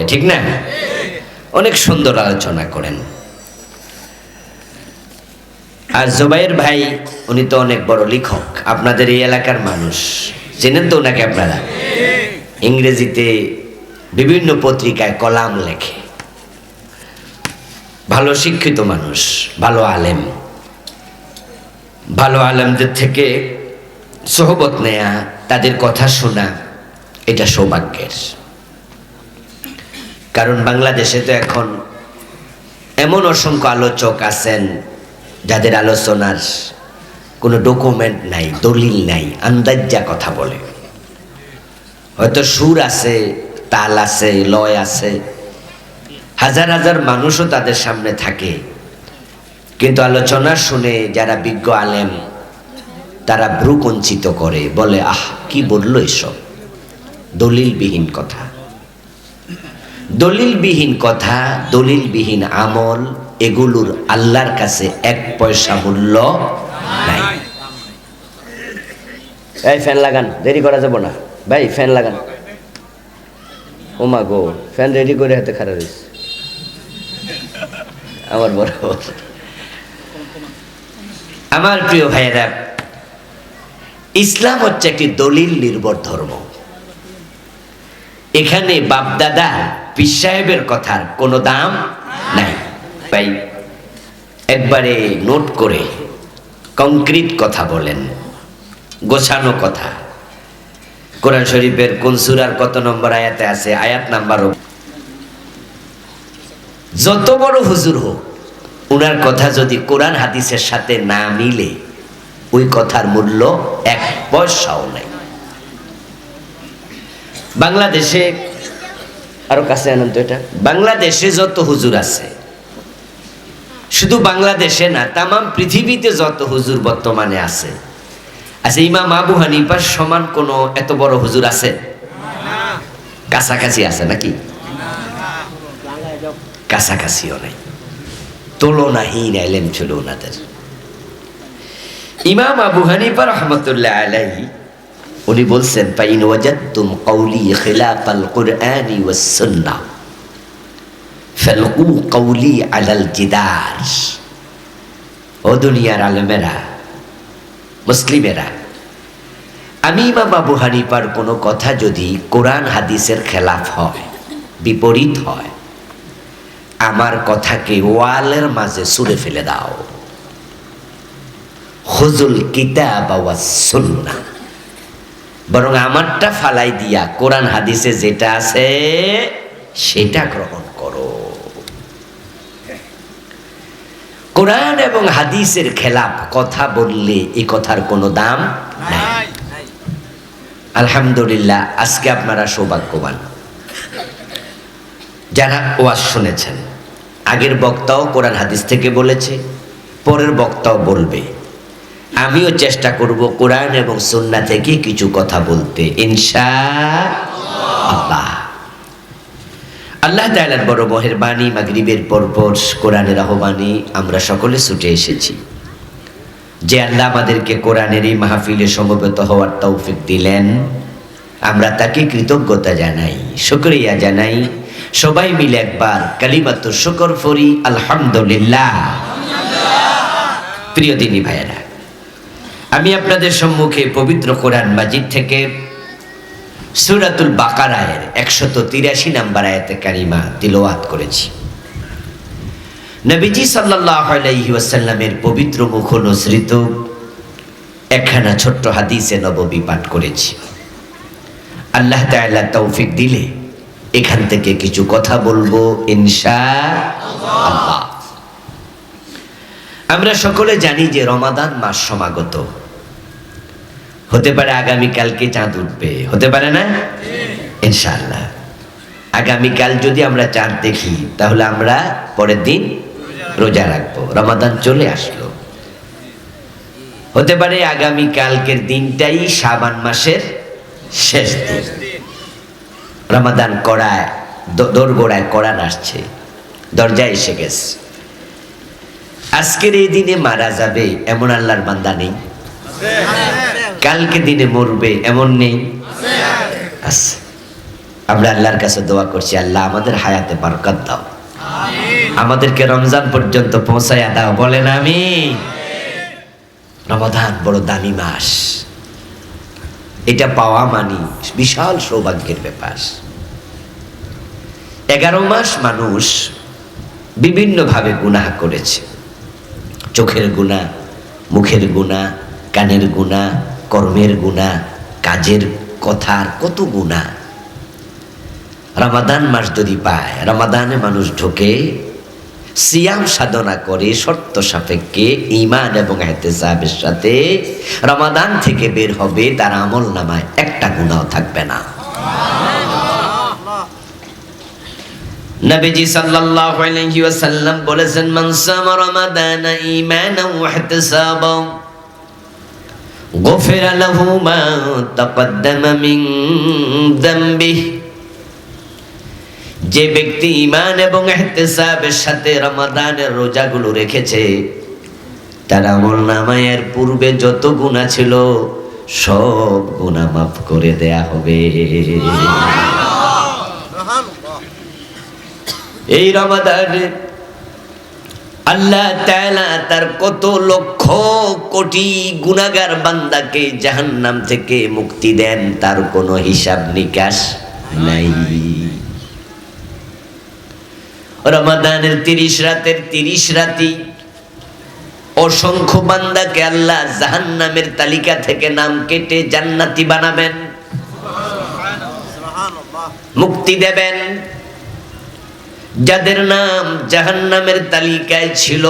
বলে, ঠিক না? অনেক সুন্দর আলোচনা করেন। আর জোবাইর ভাই, উনি তো অনেক বড় লেখক, আপনাদের এই এলাকার মানুষ। চেনেন তো ওনাকে আপনারা? ইংরেজিতে বিভিন্ন পত্রিকায় কলাম লেখে। ভালো শিক্ষিত মানুষ, ভালো আলেম। ভালো আলেমদের থেকে সোহবত নেয়া, তাদের কথা শোনা, এটা সৌভাগ্যের। কারণ বাংলাদেশে তো এখন এমন অসংখ্য আলোচক আছেন যাদের আলোচনার কোনো ডকুমেন্ট নাই, দলিল নাই আন্দাজ্জা কথা বলে। হয়তো সুর আছে, তাল আছে, লয় আছে। হাজার হাজার মানুষও তাদের সামনে থাকে। কিন্তু আলোচনা শুনে যারা বিজ্ঞ আলেম, তারা ভ্রুকঞ্চিত করে, বলে, আহ, কি বলল এসব? দলিলবিহীন কথা। দলিলবিহীন কথা, দলিলবিহীন আমল, এগুলোর আল্লাহর কাছে এক পয়সা মূল্য নাই। এই ফ্যান লাগান, দেরি করা যাব না। ভাই, ফ্যান লাগান। ও মা গো, ফ্যান রেডি করে হাতে খারাপ রয়েছে আমার বড়। আমার প্রিয় ভাইয়েরা, ইসলাম হচ্ছে একটি দলিল নির্ভর ধর্ম। এখানে বাপদাদা পীর সাহেবের কথার কোনো দাম নাই। ভাই, একবারে নোট করে কংক্রিট কথা বলেন, গোছানো কথা। কোরআন শরীফের কোন সুরার কত নম্বর আয়াতে আছে? আয়াত নাম্বারও যত বড় হুজুর হোক, উনার কথা যদি কোরআন হাদিসের সাথে না মিলে, ওই কথার মূল্য এক পয়সাও নাই। বাংলাদেশে আরও কাছে আনন্দ এটা বাংলাদেশে যত হুজুর আছে, শুধু বাংলাদেশে না, তামাম পৃথিবীতে যত হুজুর বর্তমানে আছে আচ্ছা ইমাম আবু হানিফার সমান কোনো এত বড় হুজুর আছে? কাছাকাছি আছে নাকি? কাছাকাছিও নাই। তুলনাহীন এলেম ছিল ওনাদের। ইমাম আবু হানিফা রহমতুল্লাহ আলাইহি উনি বলছেন পাইন ওয়াজাদতুম কওলি খিলাফাল কুরআনি ওয়াস সুন্নাহ। ফালকু কওলি আলাল জিদার। ও দুনিয়ার আলেমেরা, মুসলিমেরা, আমি ইমাম আবু হানিফার কোনো কথা যদি কোরআন হাদিসের খেলাফ হয়, বিপরীত হয়, আমার কথাকে ওয়ালের মাঝে সুরে ফেলে দাও। হুজুল কিতাব সুন্নাহ। বরং আমারটা ফালাই দিয়া কোরআন হাদিসে যেটা আছে সেটা গ্রহণ করো। কোরআন এবং হাদিসের খেলাফ কথা বললে এই কথার কোনো দাম নাই। আলহামদুলিল্লাহ আজকে আপনারা সৌভাগ্যবান। যারা ওয়াজ শুনেছেন আগের বক্তাও কোরআন হাদিস থেকে বলেছে পরের বক্তাও বলবে। আমিও চেষ্টা করব কোরআন এবং সুন্না থেকে কিছু কথা বলতে, ইনশা আল্লাহ। আল্লাহ তাআলার বড় বাণী মাগরিবের পরপর কোরআনের আহ্বানী আমরা সকলে ছুটে এসেছি। যে আল্লাহ আমাদেরকে কোরআনের এই মাহফিলে সমবেত হওয়ার তৌফিক দিলেন, আমরা তাকে কৃতজ্ঞতা জানাই, শুক্রিয়া জানাই। সবাই মিলে একবার কালিমাত শুকর ফরি, আলহামদুলিল্লাহ। প্রিয় দিনী ভাইয়েরা আমি আপনাদের সম্মুখে পবিত্র কোরআন মাজিদ থেকে সুরাতুল বাকারায়ের একশত তিরাশি নাম্বার আয়াতে কারিমা তিলোয়াত করেছি। নবীজি ওয়াসাল্লামের পবিত্র মুখ নসৃত একখানা ছোট্ট হাদিসে নববী পাঠ করেছি। আল্লাহ তাআলা তৌফিক দিলে এখান থেকে কিছু কথা বলব ইনশা আমরা সকলে জানি যে রমাদান মাস সমাগত। হতে পারে আগামীকালকে চাঁদ উঠবে। হতে পারে না? ইনশাআল্লাহ। আগামীকাল যদি আমরা চাঁদ দেখি, তাহলে আমরা পরের দিন রোজা রাখব। রমাদান চলে আসলো। হতে পারে আগামী কালকের দিনটাই শাবান মাসের শেষ দিন। রমাদান করায় দোরগোড়ায় করান আসছে। দরজায় এসে গেছে। আজকের এই দিনে মারা যাবে এমন আল্লাহর বান্দা নেই। কালকে দিনে মরবে, এমন নেই? আছে আমরা আল্লাহর কাছে দোয়া করছি, আল্লাহ আমাদের হায়াতে বরকত দাও। আমাদেরকে রমজান পর্যন্ত পৌঁছাইয়া দাও, বলেন আমি রমাদান বড় দামি মাস। এটা পাওয়া মানি বিশাল সৌভাগ্যের ব্যাপার। এগারো মাস মানুষ বিভিন্নভাবে গুনাহ করেছে। চোখের গুণা মুখের গুণা কানের গুণা কর্মের গুণা, কাজের কথার কত গুণা। রমাদান মাস যদি পায়, রমাদানে মানুষ ঢোকে, সিয়াম সাধনা করে শর্ত সাপেক্ষে ইমান এবং এহতেসাবের সাথে রমাদান থেকে বের হবে, তার আমল নামায় একটা গুণাও থাকবে না। নবীজি সাল্লাল্লাহু আলাইহি ওয়াসাল্লাম বলেছেন, মান সামা রমাদান ঈমানান ওয়া ইহতিসাবান غفر له ما تقدم من ذنبه যে ব্যক্তি ইমান এবং এহতেসাবের সাথে রমাদানের রোজাগুলো রেখেছে তার আমল নামায়ের পূর্বে যত গুণা ছিল সব গুণা মাফ করে দেয়া হবে এই রমাদানে আল্লাহ তাআলা তার কত লক্ষ কোটি গুনাগার বান্দাকে জাহান্নাম থেকে মুক্তি দেন, তার কোনো হিসাব নিকাশ নাই। রমাদানের তিরিশ রাতের তিরিশ রাতি অসংখ্য বান্দাকে আল্লাহ জাহান্নামের তালিকা থেকে নাম কেটে জান্নাতি বানাবেন, মুক্তি দেবেন। যাদের নাম জাহান্নামের তালিকায় ছিল,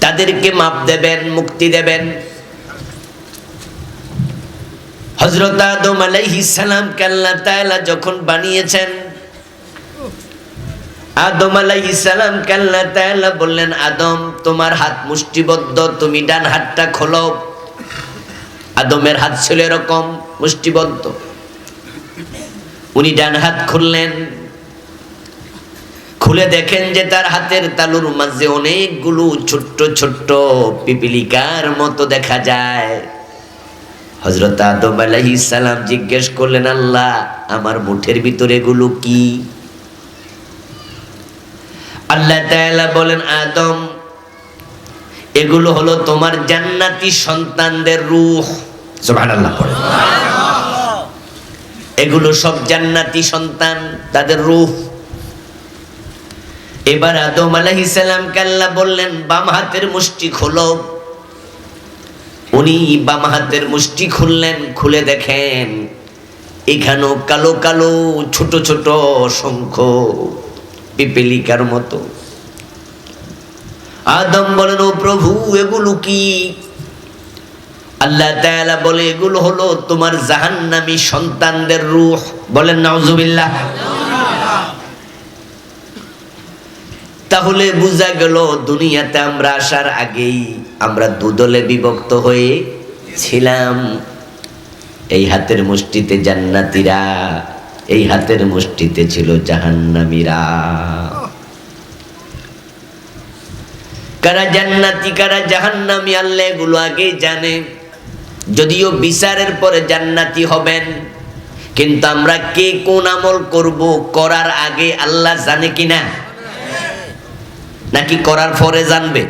তাদেরকে মাপ দেবেন, মুক্তি দেবেন। হজরত আদম আলাইহিস সালামকে আল্লাহ তাআলা যখন বানিয়েছেন, আদম আলাইহিস সালামকে আল্লাহ তাআলা বললেন, আদম, তোমার হাত মুষ্টিবদ্ধ, তুমি ডান হাতটা খোলো। আদমের হাত ছিল এরকম মুষ্টিবদ্ধ। উনি ডান হাত খুললেন খুলে দেখেন যে তার হাতের তালুর মাঝে অনেকগুলো ছোট্ট ছোট্ট পিপিলিকার মতো দেখা যায়। হজরত আদম আলাইহিস সালাম জিজ্ঞেস করলেন আল্লাহ আমার মুঠের ভিতরে এগুলো কি? আল্লাহ তাআলা বলেন আদম এগুলো হলো তোমার জান্নাতি সন্তানদের রূহ। সুবহানাল্লাহ পড়ে। এগুলো সব জান্নাতি সন্তান তাদের রূহ। এবার আদম আলাইহিস সালামকে আল্লাহ বললেন, বাম হাতের মুষ্টি খোলো। উনি বাম হাতের মুষ্টি খুললেন, খুলে দেখেন এখানেও কালো কালো ছোট ছোট অসংখ্য পিপিলিকার মতো। আদম বলেন, ও প্রভু, এগুলো কি? আল্লাহ তাআলা বলে, এগুলো হলো তোমার জাহান্নামী সন্তানদের রূহ। বলেন, নাউজুবিল্লাহ। তাহলে বোঝা গেল দুনিয়াতে আমরা আসার আগেই আমরা দুদলে বিভক্ত হয়ে ছিলাম। এই হাতের মুষ্টিতে জান্নাতীরা, এই হাতের মুষ্টিতে ছিল জাহান্নামীরা। কারা জান্নাতি, কারা জাহান্নামী, আল্লাহ এগুলো আগেই জানে। যদিও বিচারের পরে জান্নাতি হবেন, কিন্তু আমরা কে কোন আমল করব, করার আগে আল্লাহ জানে কিনা? নাকি করার পরে জানবে?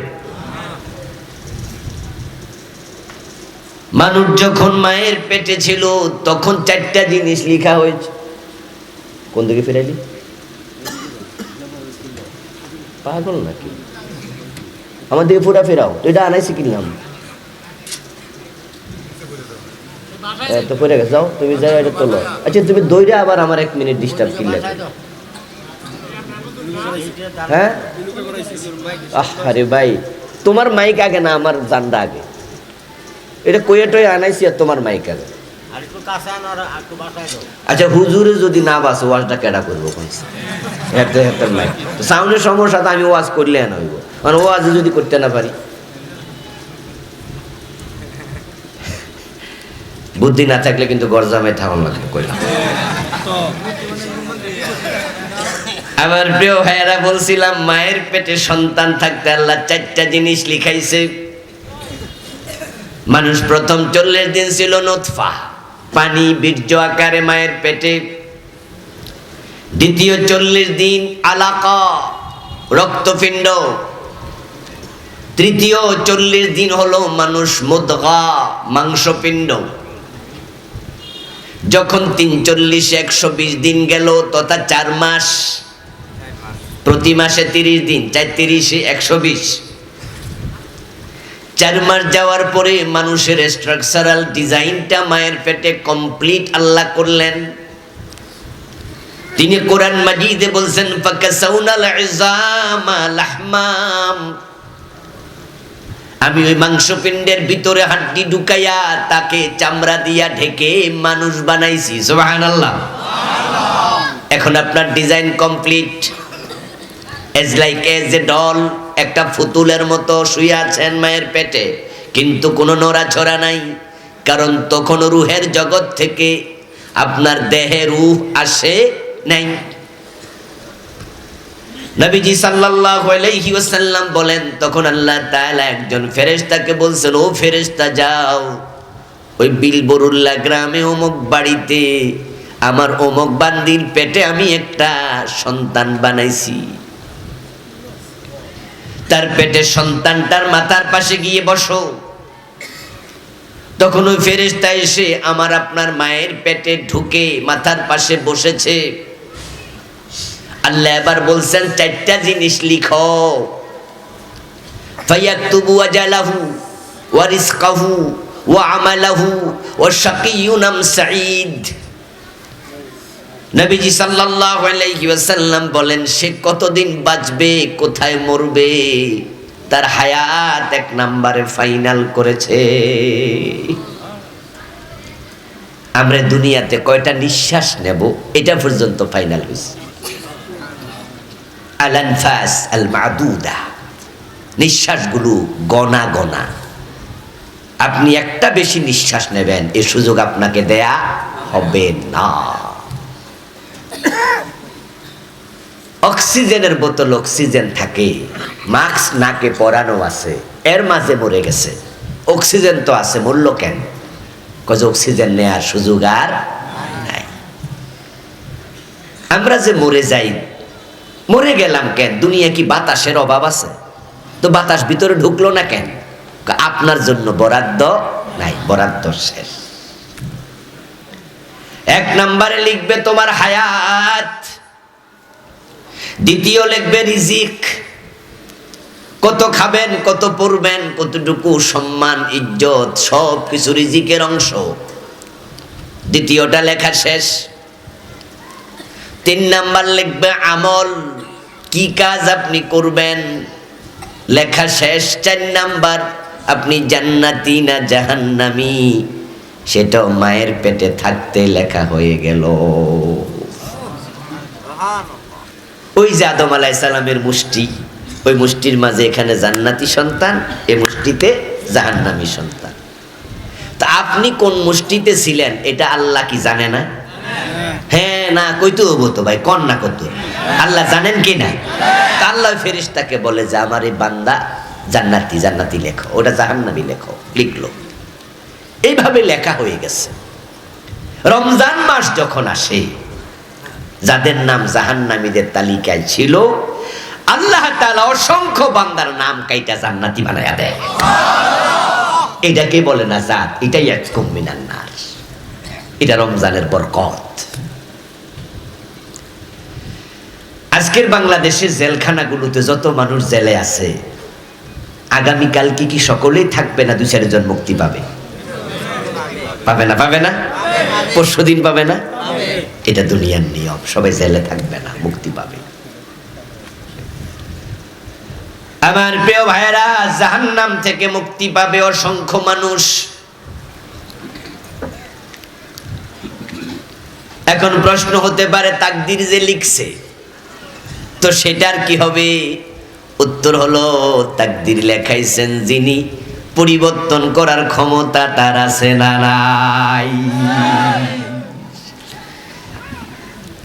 মানুষ যখন মায়ের পেটে ছিল, তখন চারটা জিনিস লেখা হয়েছে। কোন দিকে ফিরাইলি? পাগল নাকি? আমার দিকে পুরা ফেরাও। তো এটা আনাইছি কিনলাম। তো পড়ে গেছে, যাও, তুমি যাও, এটা তোলো। আচ্ছা তুমি দৌড়ে আবার আমার এক মিনিট ডিস্টার্ব কিনলে হ্যাঁ? আরে ভাই তোমার মাইক আগে না আমার জানটা আগে। এটা কয়ে টয়ে আনাইছি আর তোমার মাইক আগে। আচ্ছা হুজুরে যদি না বাসে ওয়াজটা কেডা করব কইছে? একটা একটা মাইক সাউন্ডের সমস্যা তো আমি ওয়াজ করলে না হইব। মানে ওয়াজ যদি করতে না পারি। বুদ্ধি না থাকলে কিন্তু গরজামে থাকুন লাগবে কইলাম? আমার প্রিয় ভাইয়েরা বলছিলাম, মায়ের পেটে সন্তান থাকতে আল্লাহ চারটা জিনিস লিখাইছে। মানুষ প্রথম চল্লিশ দিন ছিল নোৎফা পানি, বীর্য আকারে মায়ের পেটে। দ্বিতীয় চল্লিশ দিন আলাকা, রক্তপিণ্ড। তৃতীয় চল্লিশ দিন হলো মানুষ মুদগা, মাংসপিণ্ড। যখন তিন চল্লিশ, একশো বিশ দিন গেল, তথা চার মাস প্রতি মাসে তিরিশ দিন চার তিরিশে একশো বিশ। চার মাস যাওয়ার পরে মানুষের স্ট্রাকচারাল ডিজাইনটা মায়ের পেটে কমপ্লিট আল্লাহ করলেন। তিনি কোরআন মাজিদে বলছেন আমি ওই মাংসপিণ্ডের ভিতরে হাড্ডি ঢুকাইয়া তাকে চামড়া দিয়া ঢেকে মানুষ বানাইছি। সুবহানাল্লাহ। এখন আপনার design complete as like as a doll একটা ফুতুলের মতো শুয়ে আছেন মায়ের পেটে। কিন্তু কোনো নড়াছড়া নাই, কারণ তখন রুহের জগৎ থেকে আপনার দেহে রুহ আসে নাই। নবীজি আলাইহি ওয়াসাল্লাম বলেন, তখন আল্লাহ তাআলা একজন ফেরেশতাকে বলছেন, ও ফেরেশতা, যাও। ওই বিলবরুল্লাহ গ্রামে অমুক বাড়িতে আমার অমুক বান্দির পেটে আমি একটা সন্তান বানাইছি। তার পেটে সন্তানটার মাথার পাশে গিয়ে বসো। তখন ওই ফেরেশতা এসে আমার আপনার মায়ের পেটে ঢুকে মাথার পাশে বসেছে। আল্লাহ এবার বলছেন, চারটা জিনিস লিখো। ফায়াকতুবু আজালাহু ওয়া রিজকাহু ওয়া আমালাহু ওয়া শাকিয়ুন আম সাঈদ। নবীজি সাল্লাল্লাহু আলাইহি ওয়াসাল্লাম বলেন, সে কতদিন বাঁচবে, কোথায় মরবে? তার হায়াত এক নম্বরে ফাইনাল করেছে। আমরা দুনিয়াতে কয়টা নিঃশ্বাস নেব, এটা পর্যন্ত ফাইনাল হয়েছে। আলানফাস আল মাদুদা নিঃশ্বাসগুলো গনা গনা। আপনি একটা বেশি নিঃশ্বাস নেবেন, এ সুযোগ আপনাকে দেয়া হবে না। অক্সিজেনের বোতল অক্সিজেন থাকে। মাস্ক নাকে পরানো আছে, এর মাঝে মরে গেছে। অক্সিজেন তো আছে মূল্য কেন? কজ অক্সিজেন নেয়ার সুযোগ আর আমরা যে মরে যাই, মরে গেলাম কেন? দুনিয়া কি বাতাসের অভাব আছে? তো বাতাস ভিতরে ঢুকলো না কেন? আপনার জন্য বরাদ্দ নাই, বরাদ্দ শেষ। এক নম্বরে লিখবে, তোমার হায়াত দ্বিতীয় লিখবে রিজিক। কত খাবেন, কত পড়বেন, কতটুকু সম্মান, ইজ্জত, সব কিছু রিজিকের অংশ। দ্বিতীয়টা লেখা শেষ। তিন নাম্বার লিখবে আমল। কি কাজ আপনি করবেন? লেখা শেষ। চার নাম্বার, আপনি জান্নাতি না জাহান্নামি? সেটাও মায়ের পেটে থাকতে লেখা হয়ে গেল। ওই যে আদম আলাহ সালামের মুষ্টি, ওই মুষ্টির মাঝে এখানে জান্নাতি সন্তান, এ মুষ্টিতে জাহান্নামী সন্তান। তা আপনি কোন মুষ্টিতে ছিলেন, এটা আল্লাহ কি জানে না? হ্যাঁ না, কইতে হব তো ভাই, কন না কত? আল্লাহ জানেন কি না? তা আল্লাহ ফেরিস্তাকে বলে যে, আমার এই বান্দা জান্নাতি জান্নাতি লেখো, ওটা জাহান্নামি লেখো, লিখলো। এইভাবে লেখা হয়ে গেছে। রমজান মাস যখন আসে যাদের নাম জাহান্নামীদের তালিকায় ছিল, আল্লাহ তাআলা অসংখ্য বান্দার নাম কাইটা জান্নাতি বানায়া দেয়। এটাকে বলে না জাত? এটাই এক কম্বিনার নার। এটা রমজানের বরকত। আজকের বাংলাদেশের জেলখানাগুলোতে যত মানুষ জেলে আছে, আগামীকাল কি সকলেই থাকবে না দু চারজন মুক্তি পাবে? পাবে না পাবে না? পরশু দিন পাবে না? এটা দুনিয়ার নিয়ম, সবাই জেলে থাকবে না, মুক্তি পাবে। আমার প্রিয় ভাইয়েরা, জাহান্নাম থেকে মুক্তি পাবে অসংখ্য মানুষ। এখন প্রশ্ন হতে পারে, তাকদির যে লিখছে, তো সেটার কি হবে? উত্তর হলো, তাকদির লেখাইছেন যিনি পরিবর্তন করার ক্ষমতা তার আছে না নাই।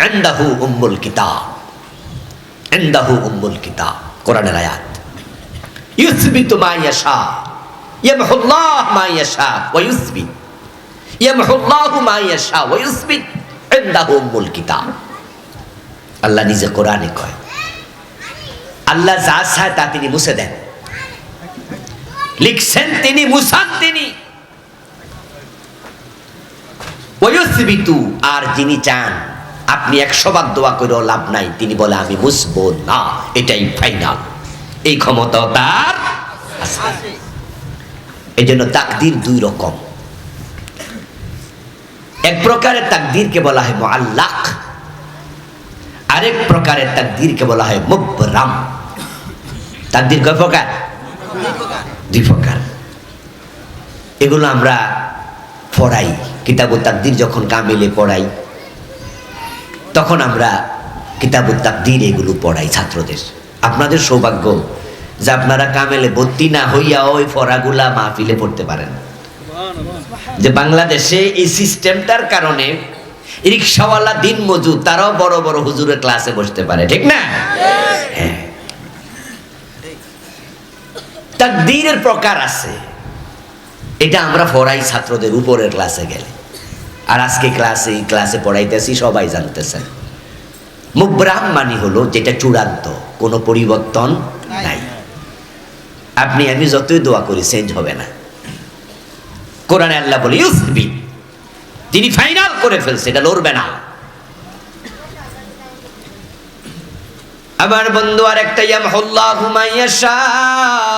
আন্দাহু উম্মুল কিতাব। আন্দাহু উম্মুল কিতাব। কোরআনের আয়াত। ইউসবিতু মা ইয়াশা। ইয়ামহুল্লাহ মা ইয়াশা ওয়া ইউসবিত ইয়ামহুল্লাহু মা ইয়াশা ওয়া ইউসবিত আন্দাহু উম্মুল কিতাব। আল্লাহ নিজে কোরআনে কয়। আল্লাহ যা চায় তা তিনি মুছে দেন। লিখছেন তিনি, মুসান তিনি। আর যিনি চান, আপনি একশো বার দোয়া করেও লাভ নাই। তিনি বলে, আমি মুসবো না, এটাই ফাইনাল এই ক্ষমতাও তার এই জন্য তাকদির দুই রকম। এক প্রকারের তাকদিরকে বলা হয় মোয়াল্লাক আরেক প্রকারের তাকদিরকে বলা হয় মুবরাম। তাকদির কয় প্রকার? দুই প্রকার এগুলো আমরা পড়াই কিতাবু তাকদির যখন কামিলে পড়াই, তখন আমরা কিতাবু তাকদির এগুলো পড়াই ছাত্রদের। আপনাদের সৌভাগ্য যে আপনারা কামেলে ভর্তি না হইয়া ওই পড়াগুলা মাহফিলে পড়তে পারেন। যে বাংলাদেশে এই সিস্টেমটার কারণে রিক্সাওয়ালা দিন মজুর, তারাও বড় বড় হুজুরের ক্লাসে বসতে পারে, ঠিক না? হ্যাঁ। তাকদীরের প্রকার আছে। এটা আমরা পড়াই ছাত্রদের উপরের ক্লাসে গেলে। আর আজকে ক্লাসে, এই ক্লাসে পড়াইতেছি, সবাই জানতেছেন। মুব্রাহ্ম মানি হলো যেটা চূড়ান্ত, কোনো পরিবর্তন নাই। আপনি, আমি যতই দোয়া করি চেঞ্জ হবে না। কোরআনে আল্লাহ বলে, ইউসবি। তিনি ফাইনাল করে ফেলছে, এটা লড়বে না। আমার বন্ধু আর একটা ইয়াম হল্লাহ হুমাইয়াশাম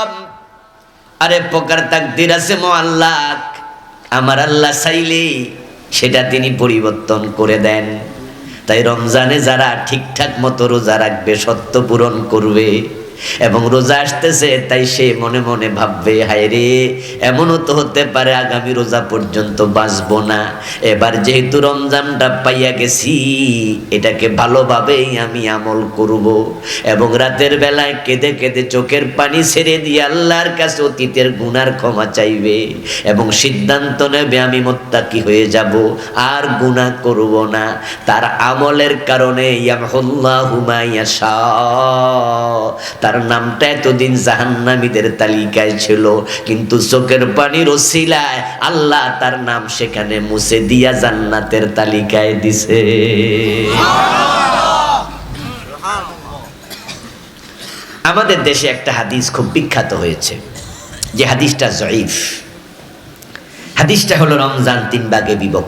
আরে প্রকার তাকদির আছে মোয়াল্লাক। আমার আল্লাহ চাইলে সেটা তিনি পরিবর্তন করে দেন। তাই রমজানে যারা ঠিকঠাক মতো রোজা রাখবে, সত্য পূরণ করবে। এবং রোজা আসতেছে, তাই সে মনে মনে ভাববে, হায় রে, এমনও তো হতে পারে আগামী রোজা পর্যন্ত বাঁচবো না। এবার যেহেতু রমজানটা পাইয়া গেছি, এটাকে ভালোভাবেই আমি আমল করব। এবং রাতের বেলায় কেঁদে কেঁদে চোখের পানি ছেড়ে দিয়ে আল্লাহর কাছে অতীতের গুনার ক্ষমা চাইবে এবং সিদ্ধান্ত নেবে, আমি মোত্তাকি হয়ে যাব, আর গুনাহ করব না। তার আমলের কারণে তার নামটা এতদিন জাহান্নামীদের তালিকায় ছিল, কিন্তু চোখের পানির ওসিলায় আল্লাহ তার নাম সেখানে মুছে দিয়া জান্নাতের তালিকায় দিছে। আমাদের দেশে একটা হাদিস খুব বিখ্যাত হয়েছে, যে হাদিসটা জয়ীফ। হাদিসটা হলো রমজান তিন ভাগে বিভক্ত।